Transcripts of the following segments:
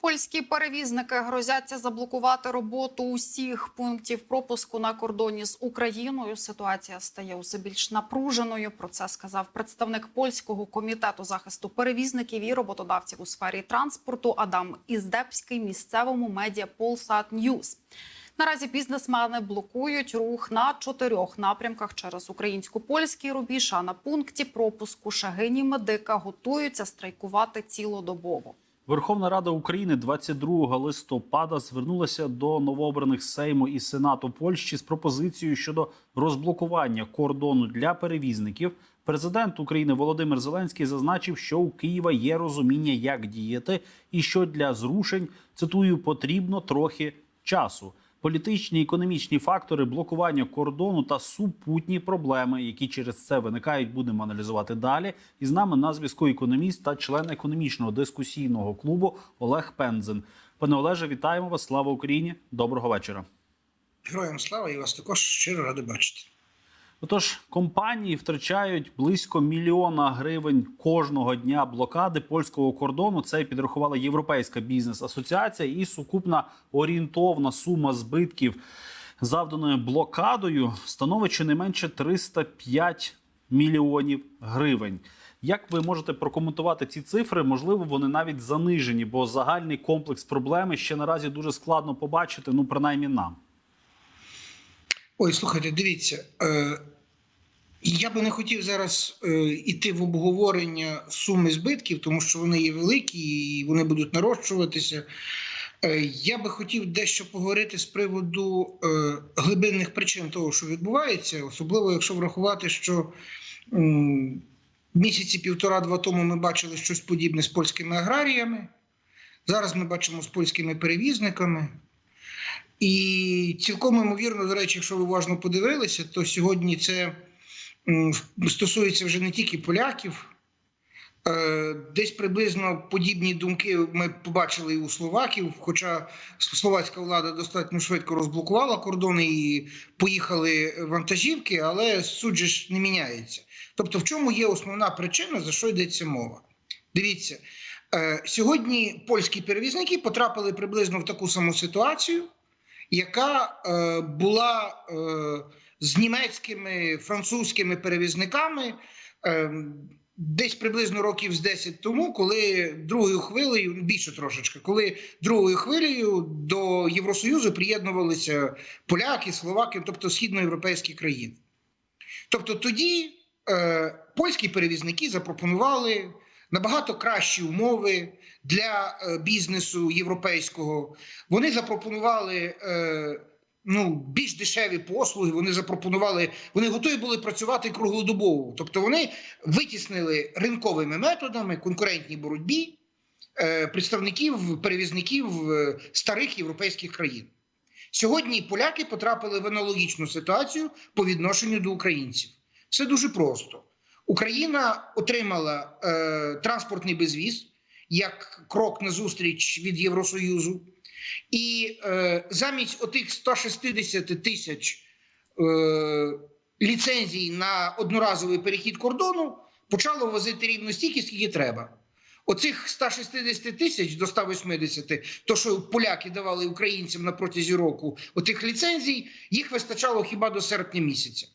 Польські перевізники грозяться заблокувати роботу усіх пунктів пропуску на кордоні з Україною. Ситуація стає усе більш напруженою. Про це сказав представник польського комітету захисту перевізників і роботодавців у сфері транспорту Адам Іздепський місцевому медіа Полсат Ньюз. Наразі бізнесмени блокують рух на чотирьох напрямках через українсько-польський рубіж. А на пункті пропуску Шагині Медика готуються страйкувати цілодобово. Верховна Рада України 22 листопада звернулася до новообраних Сейму і Сенату Польщі з пропозицією щодо розблокування кордону для перевізників. Президент України Володимир Зеленський зазначив, що у Києва є розуміння, як діяти, і що для зрушень цитую потрібно трохи часу. Політичні економічні фактори блокування кордону та супутні проблеми, які через це виникають, будемо аналізувати далі. І з нами на зв'язку економіст та член економічного дискусійного клубу Олег Пензен. Пане Олеже, вітаємо вас! Слава Україні! Доброго вечора. Героям слава і вас також щиро радий бачити. Отож, компанії втрачають близько мільйона гривень кожного дня блокади польського кордону. Це підрахувала Європейська бізнес-асоціація, і сукупна орієнтовна сума збитків, завданої блокадою, становить щонайменше 305 мільйонів гривень. Як ви можете прокоментувати ці цифри? Можливо, вони навіть занижені, бо загальний комплекс проблеми ще наразі дуже складно побачити. Ну, принаймні нам. Ой, слухайте, дивіться. Е, я би не хотів зараз е, іти в обговорення суми збитків, тому що вони є великі і вони будуть нарощуватися. Е, я би хотів дещо поговорити з приводу е, глибинних причин того, що відбувається, особливо якщо врахувати, що м, місяці півтора-два тому ми бачили щось подібне з польськими аграріями. Зараз ми бачимо з польськими перевізниками. І цілком ймовірно, до речі, якщо ви уважно подивилися, то сьогодні це стосується вже не тільки поляків. Е, Десь приблизно подібні думки ми побачили і у словаків. Хоча словацька влада достатньо швидко розблокувала кордони і поїхали вантажівки, але суть же ж не міняється. Тобто, в чому є основна причина, за що йдеться мова? Дивіться, е, сьогодні польські перевізники потрапили приблизно в таку саму ситуацію яка е, була е, з німецькими французькими перевізниками е, десь приблизно років з 10 тому, коли другою хвилею, більше трошечки, коли другою хвилею до Євросоюзу приєднувалися поляки, словаки, тобто східноєвропейські країни. Тобто тоді е, польські перевізники запропонували набагато кращі умови для е, бізнесу європейського. Вони запропонували е, ну, більш дешеві послуги. Вони запропонували, вони готові були працювати круглодобово. Тобто вони витіснили ринковими методами конкурентній боротьбі е, представників перевізників е, старих європейських країн. Сьогодні поляки потрапили в аналогічну ситуацію по відношенню до українців. Все дуже просто. Україна отримала е, транспортний безвіз як крок назустріч від Євросоюзу, і е, замість отих 160 тисяч е, ліцензій на одноразовий перехід кордону почало возити рівно стільки, скільки треба. Оцих 160 тисяч до 180, то що поляки давали українцям на протязі року, отих ліцензій, їх вистачало хіба до серпня місяця.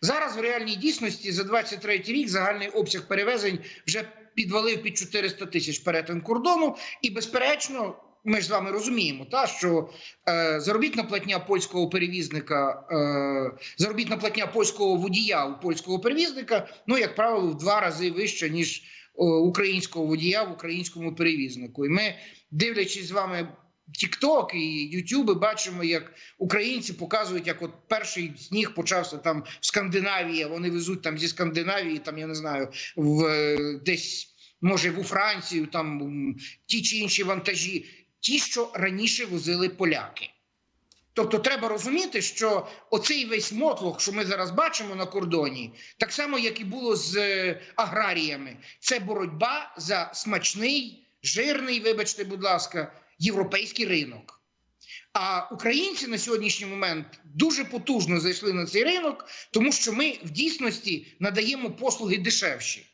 Зараз в реальній дійсності за 23 рік загальний обсяг перевезень вже підвалив під 400 тисяч перетин кордону, і безперечно. Ми ж з вами розуміємо, та що е, заробітна платня польського перевізника, е, заробітна платня польського водія у польського перевізника, ну як правило, в два рази вища ніж о, українського водія в українському перевізнику. І ми, дивлячись з вами TikTok і YouTube, бачимо, як українці показують, як от перший сніг почався там в Скандинавії. Вони везуть там зі Скандинавії, там я не знаю, в е, десь може в Францію, там ті чи інші вантажі, ті, що раніше возили поляки. Тобто треба розуміти, що оцей весь мотлох, що ми зараз бачимо на кордоні, так само як і було з е, аграріями, це боротьба за смачний, жирний, вибачте, будь ласка, європейський ринок. А українці на сьогоднішній момент дуже потужно зайшли на цей ринок, тому що ми в дійсності надаємо послуги дешевші.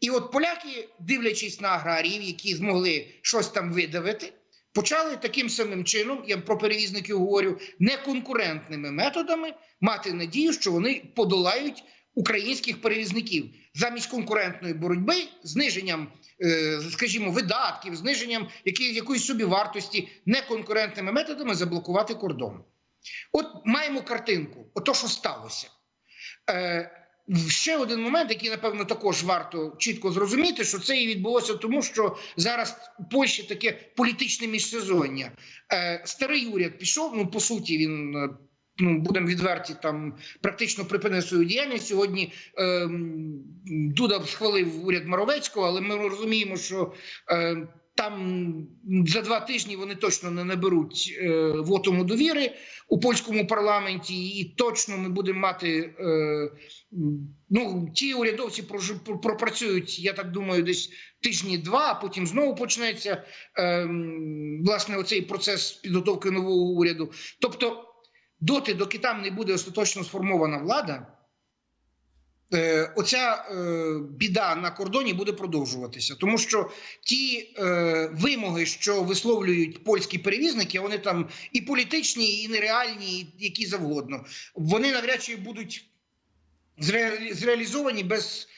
І от поляки, дивлячись на аграріїв, які змогли щось там видавити, почали таким самим чином, я про перевізників говорю, неконкурентними методами мати надію, що вони подолають українських перевізників замість конкурентної боротьби, зниженням, скажімо, видатків, зниженням якоїсь собі вартості, неконкурентними методами заблокувати кордон. От маємо картинку, ото що сталося. Е, Ще один момент, який напевно також варто чітко зрозуміти, що це і відбулося тому, що зараз у Польщі таке політичне міжсезоння. Е, Старий уряд пішов. Ну по суті, він е, ну будемо відверті, там практично припинив свою діяльність. Сьогодні е, Дуда схвалив уряд Моровецького, але ми розуміємо, що е, там за два тижні вони точно не наберуть е, вотуму довіри у польському парламенті, і точно ми будемо мати. Е, ну, ті урядовці пропрацюють, я так думаю, десь тижні два, а потім знову почнеться е, власне оцей процес підготовки нового уряду. Тобто, доти, доки там не буде остаточно сформована влада. Е, Оця е, біда на кордоні буде продовжуватися, тому що ті е, вимоги, що висловлюють польські перевізники, вони там і політичні, і нереальні, і які завгодно. Вони навряд чи будуть зре- зреалізовані без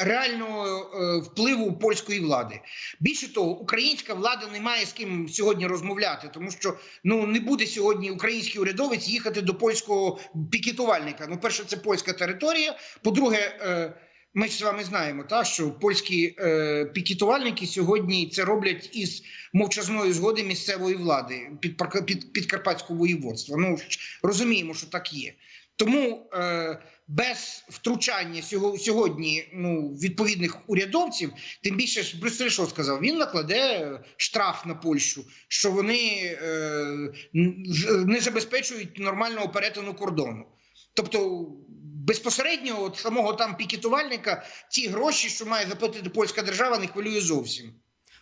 реального е, впливу польської влади. Більше того, українська влада не має з ким сьогодні розмовляти, тому що ну не буде сьогодні український урядовець їхати до польського пікетувальника. Ну, перше, це польська територія. По-друге, е, ми ж з вами знаємо, та що польські е, пікетувальники сьогодні це роблять із мовчазної згоди місцевої влади під, Парка- під, підкарпатського воєводства. Ну розуміємо, що так є. Тому е, без втручання сьогодні ну, відповідних урядовців, тим більше Брюссель що сказав, він накладе штраф на Польщу, що вони е, не забезпечують нормального перетину кордону. Тобто безпосередньо от самого там пікетувальника ті гроші, що має заплатити польська держава, не хвилює зовсім.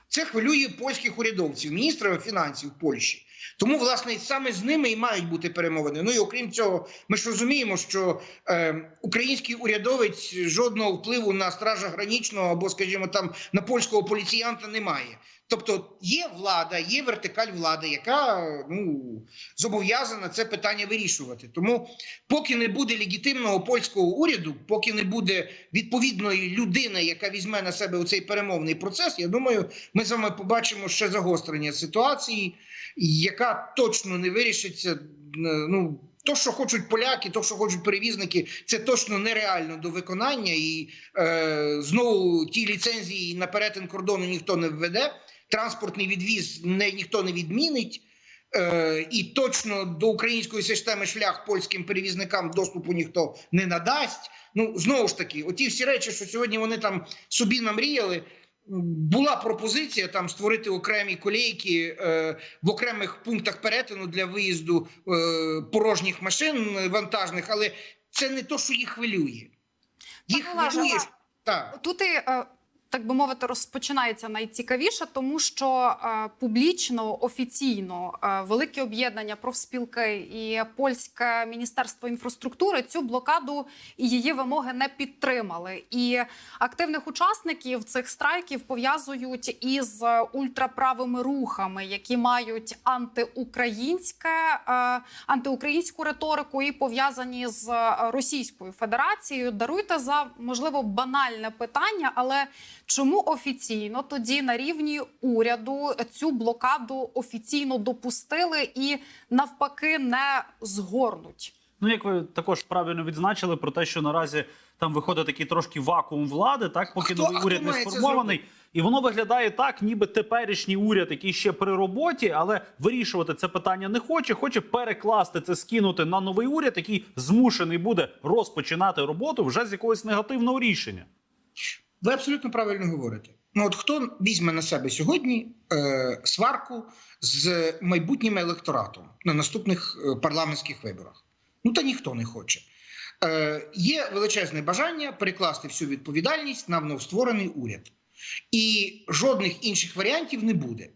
Це хвилює польських урядовців, міністра фінансів Польщі. Тому, власне, саме з ними і мають бути перемовини. Ну і окрім цього, ми ж розуміємо, що е, український урядовець жодного впливу на стража гранічного або, скажімо, там на польського поліціянта немає. Тобто є влада, є вертикаль влади, яка ну зобов'язана це питання вирішувати. Тому, поки не буде легітимного польського уряду, поки не буде відповідної людини, яка візьме на себе у цей перемовний процес, я думаю, ми з вами побачимо ще загострення ситуації, яка точно не вирішиться. е, Ну то, що хочуть поляки, то, що хочуть перевізники, це точно нереально до виконання, і е, знову ті ліцензії на перетин кордону ніхто не введе. Транспортний відвіз не ніхто не відмінить. Е, і точно до української системи шлях польським перевізникам доступу ніхто не надасть. Ну знову ж таки, оті всі речі, що сьогодні вони там собі намріяли. Була пропозиція там створити окремі колейки е, в окремих пунктах перетину для виїзду е, порожніх машин вантажних, але це не то, що їх хвилює. Їх хвилює так. Тут і, е, так би мовити, розпочинається найцікавіше, тому що е, публічно, офіційно е, великі об'єднання, профспілки і польське міністерство інфраструктури цю блокаду і її вимоги не підтримали. І активних учасників цих страйків пов'язують із ультраправими рухами, які мають антиукраїнське е, антиукраїнську риторику і пов'язані з Російською Федерацією. Даруйте за можливо банальне питання, але чому офіційно тоді на рівні уряду цю блокаду офіційно допустили і навпаки не згорнуть? Ну, як ви також правильно відзначили про те, що наразі там виходить такий трошки вакуум влади, так поки хто- новий хто уряд не сформований, і воно виглядає так, ніби теперішній уряд, який ще при роботі, але вирішувати це питання не хоче. Хоче перекласти це, скинути на новий уряд, який змушений буде розпочинати роботу вже з якогось негативного рішення. Ви абсолютно правильно говорите. Ну от хто візьме на себе сьогодні е, сварку з майбутнім електоратом на наступних е, парламентських виборах? Ну та ніхто не хоче. Е, є величезне бажання перекласти всю відповідальність на новостворений уряд, і жодних інших варіантів не буде.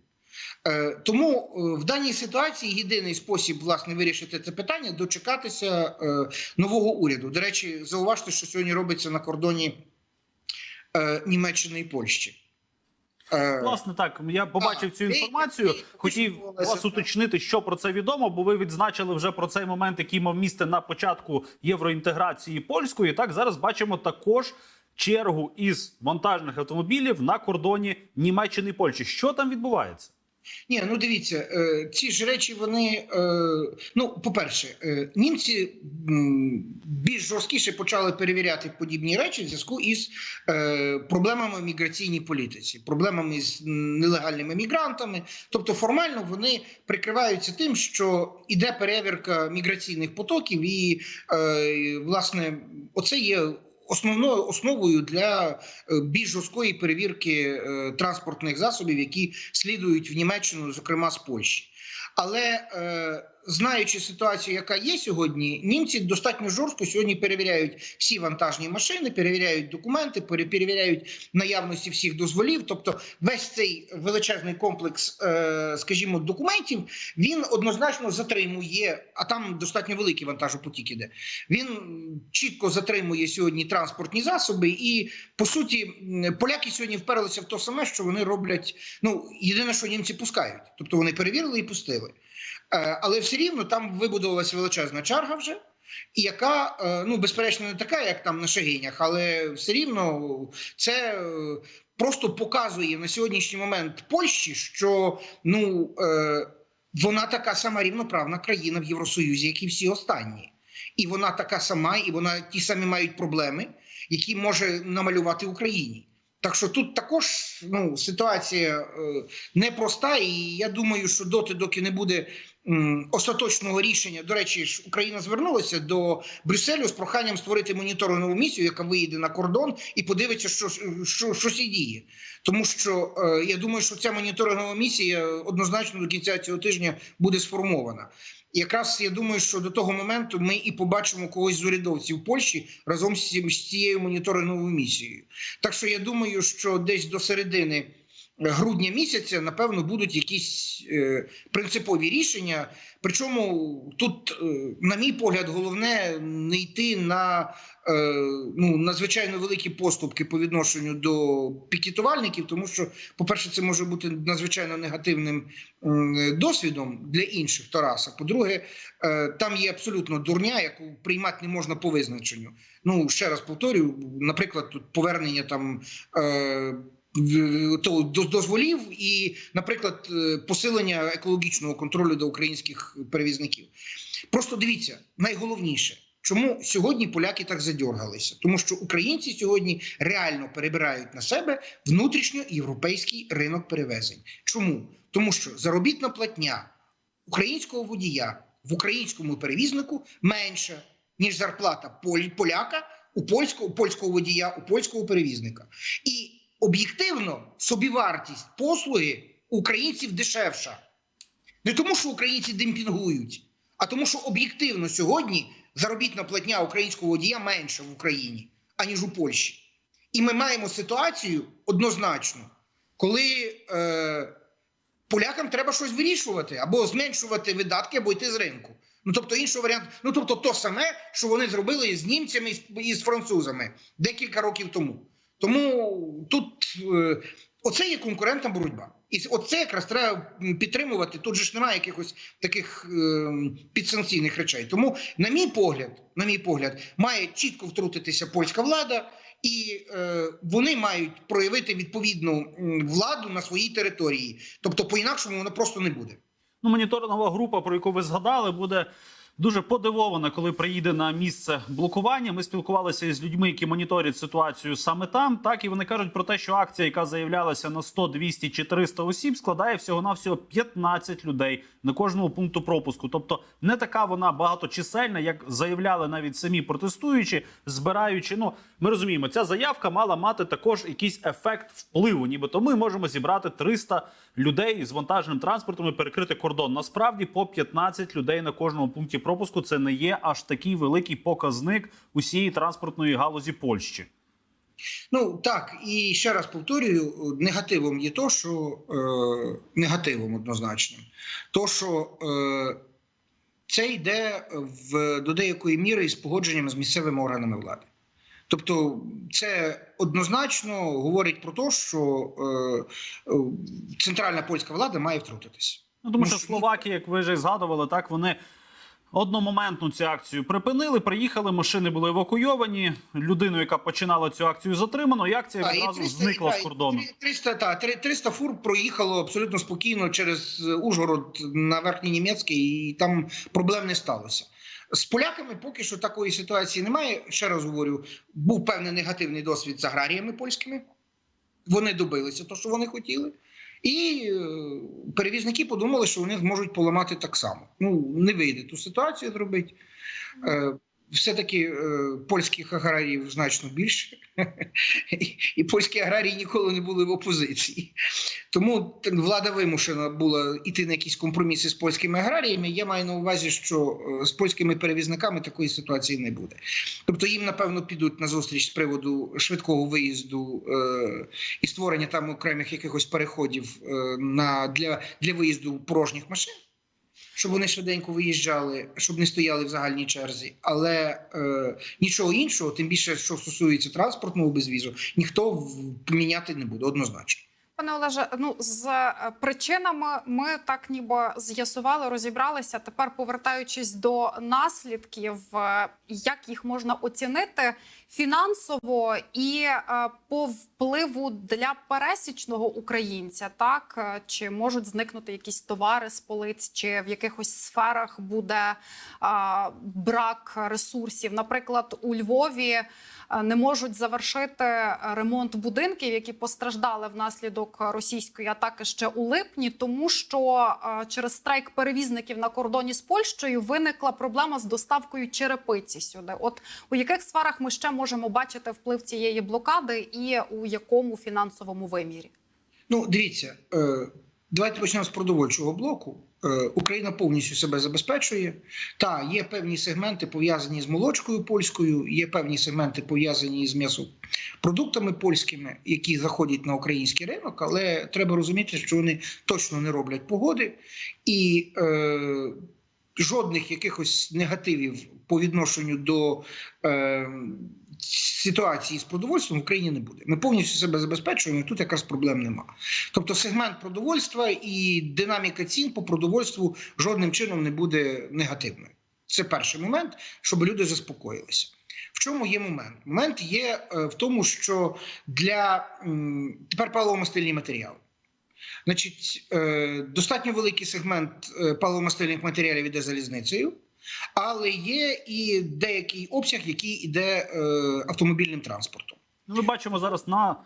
Е, Тому е, в даній ситуації єдиний спосіб власне вирішити це питання дочекатися е, нового уряду. До речі, зауважте, що сьогодні робиться на кордоні Німеччини і Польщі. Е, Власне, так я побачив а, цю інформацію. Хотів вас уточнити, що про це відомо, бо ви відзначили вже про цей момент, який мав місце на початку євроінтеграції польської. Так зараз бачимо також чергу із вантажних автомобілів на кордоні Німеччини і Польщі. Що там відбувається? Ні, ну дивіться, е, ці ж речі, вони е, ну, по-перше, е, німці більш жорсткіше почали перевіряти подібні речі в зв'язку із проблемами в міграційній політиці, проблемами з нелегальними мігрантами. Тобто, формально вони прикриваються тим, що іде перевірка міграційних потоків, і власне, оце є. Основною основою для е, більш жорсткої перевірки е, транспортних засобів, які слідують в Німеччину, зокрема з Польщі. Але е, знаючи ситуацію, яка є сьогодні, німці достатньо жорстко сьогодні перевіряють всі вантажні машини, перевіряють документи, пере- перевіряють наявності всіх дозволів. Тобто, весь цей величезний комплекс, е, скажімо, документів, він однозначно затримує, а там достатньо великий вантажопотік іде. Він чітко затримує сьогодні транспортні засоби, і по суті, поляки сьогодні вперлися в те саме, що вони роблять. Ну єдине, що німці пускають, тобто вони перевірили і пустили. Е, Але все рівно там вибудувалася величезна черга вже. Яка е, ну безперечно не така, як там на Шагинях, але все рівно це е, просто показує на сьогоднішній момент Польщі, що ну вона така сама рівноправна країна в Євросоюзі, як і всі останні, і вона така сама, і вона ті самі мають проблеми, які може намалювати Україні. Так що тут також ну ситуація непроста, і я думаю, що доти, доки не буде остаточного рішення. До речі, ж Україна звернулася до Брюсселю з проханням створити моніторингову місію, яка виїде на кордон і подивиться, що що, що сі діє. Тому що е, я думаю, що ця моніторингова місія однозначно до кінця цього тижня буде сформована. Якраз я думаю, що до того моменту ми і побачимо когось з урядовців Польщі разом з цією моніторинговою місією. Так що я думаю, що десь до середини грудня місяця, напевно, будуть якісь е, принципові рішення. Причому тут, е, на мій погляд, головне не йти на е, ну надзвичайно великі поступки по відношенню до пікетувальників, тому що, по-перше, це може бути надзвичайно негативним м, досвідом для інших Тараса. По-друге, е, там є абсолютно дурня, яку приймати не можна по визначенню. Ну ще раз повторюю, наприклад, тут повернення там. Е, дозволів і, наприклад, е, посилення екологічного контролю до українських перевізників. Просто дивіться, найголовніше, чому сьогодні поляки так задьоргалися? Тому що українці сьогодні реально перебирають на себе внутрішньоєвропейський ринок перевезень. Чому? Тому що заробітна платня українського водія в українському перевізнику менша, ніж зарплата поляка у польського, у польського водія, у польського перевізника. І об'єктивно собівартість послуги українців дешевша. Не тому, що українці демпінгують, а тому, що об'єктивно сьогодні заробітна платня українського водія менша в Україні, аніж у Польщі. І ми маємо ситуацію однозначно, коли е, полякам треба щось вирішувати або зменшувати видатки, або йти з ринку. Ну тобто іншого варіанту, ну тобто, то саме, що вони зробили з німцями і з французами декілька років тому. Тому тут е, оце є конкурентна боротьба. І оце якраз треба підтримувати. Тут же ж немає якихось таких е, підсанкційних речей. Тому, на мій погляд, на мій погляд, має чітко втрутитися польська влада, і е, вони мають проявити відповідну владу на своїй території. Тобто, по-інакшому воно просто не буде. Ну, моніторингова група, про яку ви згадали, буде дуже подивована, коли приїде на місце блокування. Ми спілкувалися із людьми, які моніторять ситуацію саме там. Так і вони кажуть про те, що акція, яка заявлялася на 100, 200 чи 300 осіб, складає всього навсього 15 людей на кожному пункту пропуску. Тобто не така вона багаточисельна, як заявляли навіть самі протестуючі, збираючи. Ну ми розуміємо, ця заявка мала мати також якийсь ефект впливу. Нібито ми можемо зібрати 300 людей з вантажним транспортом і перекрити кордон. Насправді по 15 людей на кожному пункті пропуску це не є аж такий великий показник усієї транспортної галузі Польщі. Ну так і ще раз повторюю: негативом є то, що е, негативом однозначно, то що е, це йде в до деякої міри із погодженням з місцевими органами влади. Тобто, це однозначно говорить про те, що е, центральна польська влада має втрутитися. Ну тому Ну, що що- Словакія, як ви вже згадували, так вони. Одномоментну цю акцію припинили, приїхали, машини були евакуйовані. Людину, яка починала цю акцію, затримано. І акція Та, і 300, зникла та, з кордону. 300, та, 300 фур проїхало абсолютно спокійно через Ужгород на Верхній Німецький, і там проблем не сталося. З поляками поки що такої ситуації немає. Ще раз говорю, був певний негативний досвід з аграріями польськими. Вони добилися того, що вони хотіли. І е, перевізники подумали, що вони зможуть поламати так само. Ну, не вийде ту ситуацію зробити. Все-таки е, польських аграріїв значно більше, і, польські аграрії ніколи не були в опозиції. Тому влада вимушена була йти на якісь компроміси з польськими аграріями. Я маю на увазі, що е, з польськими перевізниками такої ситуації не буде. Тобто їм, напевно, підуть на зустріч з приводу швидкого виїзду е, і створення там окремих якихось переходів е, на, для, для виїзду порожніх машин щоб вони швиденько виїжджали, щоб не стояли в загальній черзі. Але е, нічого іншого, тим більше, що стосується транспортного безвізу, ніхто міняти не буде однозначно. Пане Олеже, ну з е, причинами ми так ніби з'ясували, розібралися. Тепер повертаючись до наслідків, е, як їх можна оцінити фінансово і е, по впливу для пересічного українця, так чи можуть зникнути якісь товари з полиць, чи в якихось сферах буде е, брак ресурсів. Наприклад, у Львові не можуть завершити ремонт будинків, які постраждали внаслідок російської атаки ще у липні, тому що е, через страйк перевізників на кордоні з Польщею виникла проблема з доставкою черепиці сюди. От у яких сферах ми ще можемо бачити вплив цієї блокади, і у якому фінансовому вимірі? Ну, дивіться, е, давайте почнемо з продовольчого блоку. Е, Україна повністю себе забезпечує. Та є певні сегменти пов'язані з молочкою польською, є певні сегменти пов'язані з м'ясопродуктами польськими, які заходять на український ринок, але треба розуміти, що вони точно не роблять погоди і. Е, Жодних якихось негативів по відношенню до е, ситуації з продовольством в Україні не буде. Ми повністю себе забезпечуємо, і тут якраз проблем нема. Тобто сегмент продовольства і динаміка цін по продовольству жодним чином не буде негативною. Це перший момент, щоб люди заспокоїлися. В чому є момент? Момент є е, в тому, що для тепер паливомастильні матеріали. Значить, е, достатньо великий сегмент е, паливомастильних матеріалів іде залізницею, але є і деякий обсяг, який іде е, автомобільним транспортом. Ну, ми бачимо зараз на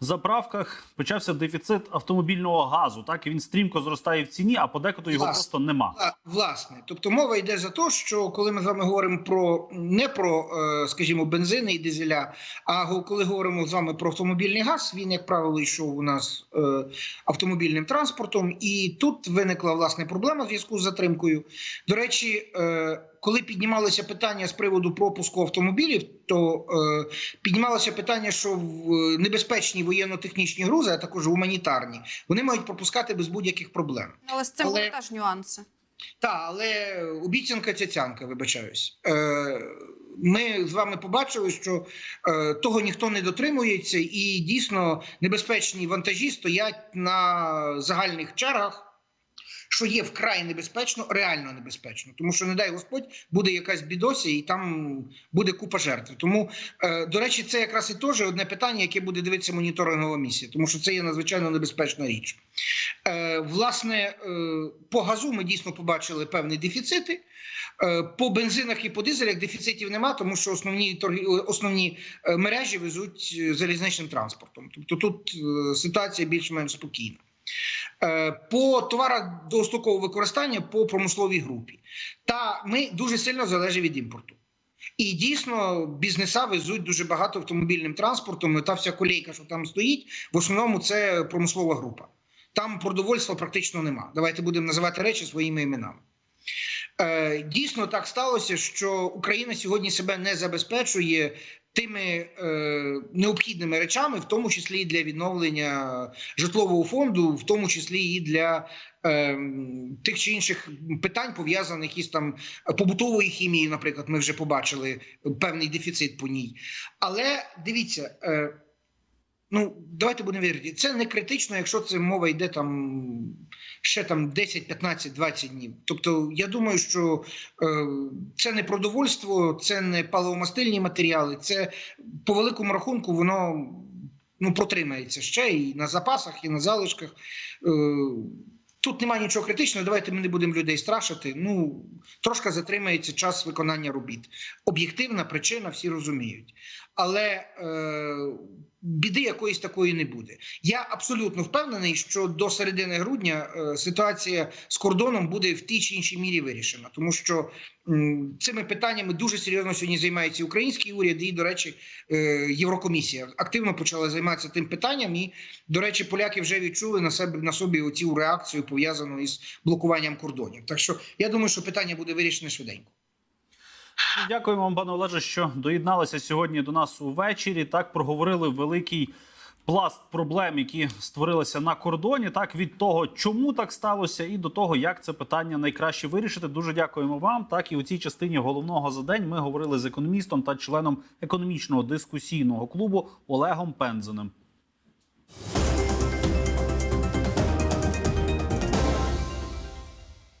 заправках почався дефіцит автомобільного газу. Так і він стрімко зростає в ціні, а подекуди його Власне. просто нема. Власне, тобто мова йде за те, що коли ми з вами говоримо про не про, е, скажімо, бензини і дизеля, а коли говоримо з вами про автомобільний газ, він, як правило, йшов у нас е, автомобільним транспортом, і тут виникла власне проблема в зв'язку з затримкою. До речі, е, коли піднімалося питання з приводу пропуску автомобілів, то е, піднімалося питання, що в е, небезпечні воєнно-технічні грузи, а також гуманітарні, вони мають пропускати без будь-яких проблем. Але з цим Але- теж нюанси. Так, але обіцянка цяцянка, вибачаюсь. Е, ми з вами побачили, що е, того ніхто не дотримується, і дійсно небезпечні вантажі стоять на загальних чергах. Що є вкрай небезпечно, реально небезпечно, тому що, не дай Господь, буде якась бідося, і там буде купа жертв. Тому, е, до речі, це якраз і теж одне питання, яке буде дивитися моніторингова місія, тому що це є надзвичайно небезпечна річ. Е, власне, е, по газу ми дійсно побачили певні дефіцити. По бензинах і по дизелях дефіцитів нема, тому що основні торги, основні мережі везуть залізничним транспортом. Тобто тут ситуація більш-менш спокійна. Е, По товарах довгострокового використання по промисловій групі. Та ми дуже сильно залежимо від імпорту. І дійсно бізнеса везуть дуже багато автомобільним транспортом. Та вся колейка, що там стоїть, в основному це промислова група. Там продовольства практично нема. Давайте будемо називати речі своїми іменами. Е, дійсно так сталося, що Україна сьогодні себе не забезпечує тими е, необхідними речами, в тому числі і для відновлення житлового фонду, в тому числі і для е, тих чи інших питань, пов'язаних із там побутовою хімією, наприклад, ми вже побачили певний дефіцит по ній. Але дивіться. Е, Ну, давайте будемо вірити. Це не критично, якщо це мова йде там ще там 10, 15, 20 днів. Тобто, я думаю, що е, це не продовольство, це не паливомастильні матеріали. Це по великому рахунку воно ну, протримається ще і на запасах, і на залишках. Е, Тут немає нічого критичного. Давайте ми не будемо людей страшити. Ну трошки затримається час виконання робіт. Об'єктивна причина, всі розуміють, але е, біди якоїсь такої не буде. Я абсолютно впевнений, що до середини грудня е, ситуація з кордоном буде в тій чи іншій мірі вирішена, тому що цими питаннями дуже серйозно сьогодні займається український уряд, і, до речі, е, Єврокомісія активно почала займатися тим питанням. І, до речі, поляки вже відчули на себе на собі оцю реакцію пов'язану із блокуванням кордонів. Так що я думаю, що питання буде вирішене швиденько. Дякуємо вам, пане Олеже, що доєдналися сьогодні до нас увечері. Так проговорили великий пласт проблем, які створилися на кордоні. Так від того, чому так сталося, і до того, як це питання найкраще вирішити. Дуже дякуємо вам. Так і у цій частині головного за день ми говорили з економістом та членом економічного дискусійного клубу Олегом Пензеним.